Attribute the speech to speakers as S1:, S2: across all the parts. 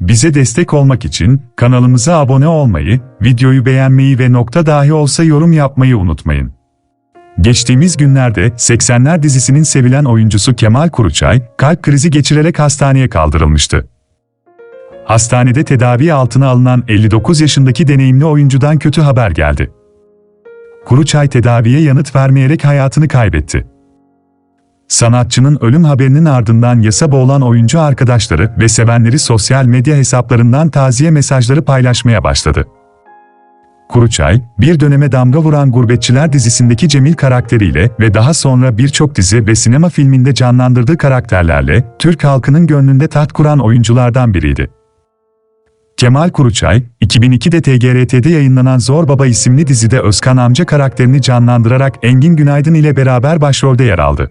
S1: Bize destek olmak için kanalımıza abone olmayı, videoyu beğenmeyi ve nokta dahi olsa yorum yapmayı unutmayın. Geçtiğimiz günlerde 80'ler dizisinin sevilen oyuncusu Kemal Kuruçay, kalp krizi geçirerek hastaneye kaldırılmıştı. Hastanede tedavi altına alınan 59 yaşındaki deneyimli oyuncudan kötü haber geldi. Kuruçay tedaviye yanıt vermeyerek hayatını kaybetti. Sanatçının ölüm haberinin ardından yasa boğulan oyuncu arkadaşları ve sevenleri sosyal medya hesaplarından taziye mesajları paylaşmaya başladı. Kuruçay, bir döneme damga vuran Gurbetçiler dizisindeki Cemil karakteriyle ve daha sonra birçok dizi ve sinema filminde canlandırdığı karakterlerle Türk halkının gönlünde taht kuran oyunculardan biriydi. Kemal Kuruçay, 2002'de TGRT'de yayınlanan Zor Baba isimli dizide Özkan amca karakterini canlandırarak Engin Günaydın ile beraber başrolde yer aldı.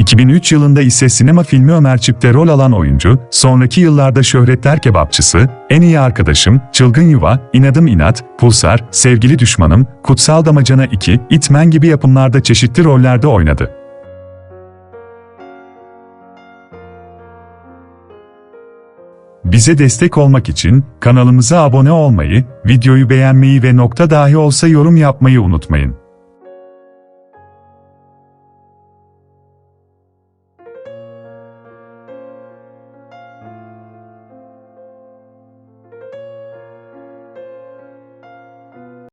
S1: 2003 yılında ise sinema filmi Ömer Çip'te rol alan oyuncu, sonraki yıllarda Şöhretler Kebapçısı, En İyi Arkadaşım, Çılgın Yuva, İnadım İnat, Pulsar, Sevgili Düşmanım, Kutsal Damacana 2, İtmen gibi yapımlarda çeşitli rollerde oynadı. Bize destek olmak için kanalımıza abone olmayı, videoyu beğenmeyi ve nokta dahi olsa yorum yapmayı unutmayın.